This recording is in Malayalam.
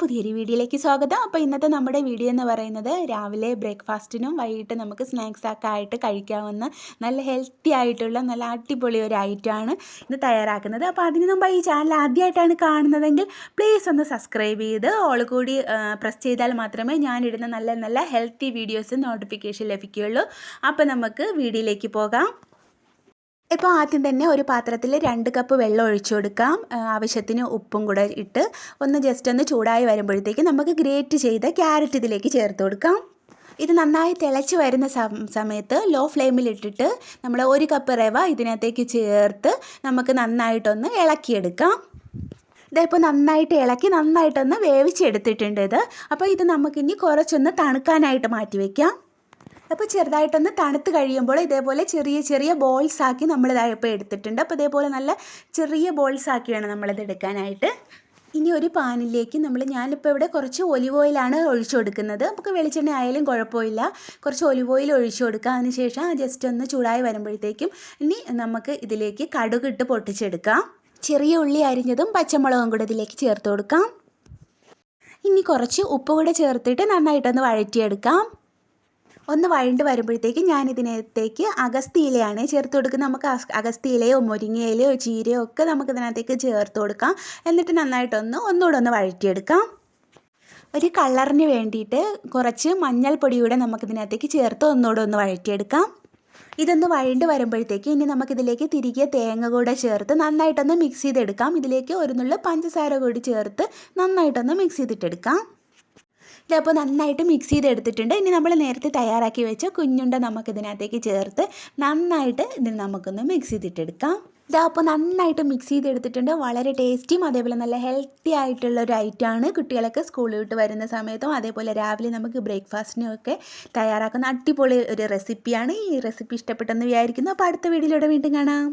പുതിയൊരു വീഡിയോയിലേക്ക് സ്വാഗതം. അപ്പോൾ ഇന്നത്തെ നമ്മുടെ വീഡിയോ എന്ന് പറയുന്നത് രാവിലെ ബ്രേക്ക്ഫാസ്റ്റിനും വൈകിട്ട് നമുക്ക് സ്നാക്സ് ഒക്കെ ആയിട്ട് കഴിക്കാവുന്ന നല്ല ഹെൽത്തി ആയിട്ടുള്ള നല്ല അടിപൊളി ഒരു ഐറ്റമാണ് ഇത് തയ്യാറാക്കുന്നത്. അപ്പോൾ അതിന് മുമ്പ് ഈ ചാനൽ ആദ്യമായിട്ടാണ് കാണുന്നതെങ്കിൽ പ്ലീസ് ഒന്ന് സബ്സ്ക്രൈബ് ചെയ്ത് ഓൾ കൂടി പ്രസ് ചെയ്താൽ മാത്രമേ ഞാനിടുന്ന നല്ല നല്ല ഹെൽത്തി വീഡിയോസ് നോട്ടിഫിക്കേഷൻ ലഭിക്കുകയുള്ളൂ. അപ്പോൾ നമുക്ക് വീഡിയോയിലേക്ക് പോകാം. ഇപ്പോൾ ആദ്യം തന്നെ ഒരു പാത്രത്തിൽ രണ്ട് കപ്പ് വെള്ളം ഒഴിച്ചു കൊടുക്കാം. ആവശ്യത്തിന് ഉപ്പും കൂടെ ഇട്ട് ഒന്ന് ജസ്റ്റ് ഒന്ന് ചൂടായി വരുമ്പോഴത്തേക്ക് നമുക്ക് ഗ്രേറ്റ് ചെയ്ത ക്യാരറ്റ് ഇതിലേക്ക് ചേർത്ത് കൊടുക്കാം. ഇത് നന്നായി തിളച്ച് വരുന്ന സമയത്ത് ലോ ഫ്ലെയിമിലിട്ടിട്ട് നമ്മൾ ഒരു കപ്പ് റവ ഇതിനകത്തേക്ക് ചേർത്ത് നമുക്ക് നന്നായിട്ടൊന്ന് ഇളക്കിയെടുക്കാം. ഇതിപ്പോൾ നന്നായിട്ട് ഇളക്കി നന്നായിട്ടൊന്ന് വേവിച്ചെടുത്തിട്ടുണ്ട് ഇത്. അപ്പോൾ ഇത് നമുക്കിനി കുറച്ചൊന്ന് തണുക്കാനായിട്ട് മാറ്റി വയ്ക്കാം അപ്പോൾ ചെറുതായിട്ടൊന്ന് തണുത്ത് കഴിയുമ്പോൾ ഇതേപോലെ ചെറിയ ചെറിയ ബോൾസ് ആക്കി നമ്മൾ ഇപ്പോൾ എടുത്തിട്ടുണ്ട്. അപ്പോൾ ഇതേപോലെ നല്ല ചെറിയ ബോൾസ് ആക്കി വേണം നമ്മളത് എടുക്കാനായിട്ട്. ഇനി ഒരു പാനിലേക്ക് നമ്മൾ ഞാനിപ്പോൾ ഇവിടെ കുറച്ച് ഒലിവ് ഓയിലാണ് ഒഴിച്ചു കൊടുക്കുന്നത്. നമുക്ക് വെളിച്ചെണ്ണ ആയാലും കുഴപ്പമില്ല. കുറച്ച് ഒലിവ് ഓയിൽ ഒഴിച്ചു കൊടുക്കുക അതിനുശേഷം ജസ്റ്റ് ഒന്ന് ചൂടായി വരുമ്പോഴത്തേക്കും ഇനി നമുക്ക് ഇതിലേക്ക് കടുക് ഇട്ട് പൊട്ടിച്ചെടുക്കാം. ചെറിയ ഉള്ളി അരിഞ്ഞതും പച്ചമുളകും കൂടെ ഇതിലേക്ക് ചേർത്ത് കൊടുക്കാം. ഇനി കുറച്ച് ഉപ്പ് കൂടെ ചേർത്തിട്ട് നന്നായിട്ടൊന്ന് വഴറ്റിയെടുക്കാം. ഒന്ന് വഴണ്ട് വരുമ്പോഴത്തേക്ക് ഞാൻ ഇതിനകത്തേക്ക് അഗസ്തിയിലയാണ് ചേർത്ത് കൊടുക്കുന്നത്. നമുക്ക് അഗസ്തിയിലയോ മുരിങ്ങയിലയോ ചീരയോ ഒക്കെ നമുക്ക് ഇതിനകത്തേക്ക് ചേർത്ത് കൊടുക്കാം. എന്നിട്ട് നന്നായിട്ടൊന്ന് ഒന്നുകൂടെ ഒന്ന് വഴറ്റിയെടുക്കാം. ഒരു കളറിന് വേണ്ടിയിട്ട് കുറച്ച് മഞ്ഞൾപ്പൊടിയൂടെ നമുക്ക് നമുക്കിതിനകത്തേക്ക് ചേർത്ത് ഒന്നുകൂടെ ഒന്ന് വഴറ്റിയെടുക്കാം. ഇതൊന്ന് വഴണ്ട് വരുമ്പോഴത്തേക്ക് ഇനി നമുക്കിതിലേക്ക് തിരികെ തേങ്ങ കൂടെ ചേർത്ത് നന്നായിട്ടൊന്ന് മിക്സ് ചെയ്തെടുക്കാം. ഇതിലേക്ക് ഒരു നുള്ളു പഞ്ചസാര കൂടി ചേർത്ത് നന്നായിട്ടൊന്ന് മിക്സ് ചെയ്തിട്ടെടുക്കാം. ഇതപ്പോൾ നന്നായിട്ട് മിക്സ് ചെയ്തെടുത്തിട്ടുണ്ട്. ഇനി നമ്മൾ നേരത്തെ തയ്യാറാക്കി വെച്ച കുഞ്ഞുണ്ട നമുക്കിതിനകത്തേക്ക് ചേർത്ത് നന്നായിട്ട് ഇതിന് നമുക്കൊന്ന് മിക്സ് ചെയ്തിട്ടെടുക്കാം. ഇതാ അപ്പോൾ നന്നായിട്ട് മിക്സ് ചെയ്തെടുത്തിട്ടുണ്ട്. വളരെ ടേസ്റ്റിയും അതേപോലെ നല്ല ഹെൽത്തി ആയിട്ടുള്ള ഒരു ഐറ്റമാണ് കുട്ടികളൊക്കെ സ്കൂളിൽ വിട്ട് വരുന്ന സമയത്തും അതേപോലെ രാവിലെ നമുക്ക് ബ്രേക്ക്ഫാസ്റ്റിനും ഒക്കെ തയ്യാറാക്കുന്ന അടിപൊളി ഒരു റെസിപ്പിയാണ് ഈ റെസിപ്പി ഇഷ്ടപ്പെട്ടെന്ന് വിചാരിക്കുന്നു. അപ്പോൾ അടുത്ത വീഡിയോയിലൂടെ വീണ്ടും കാണാം.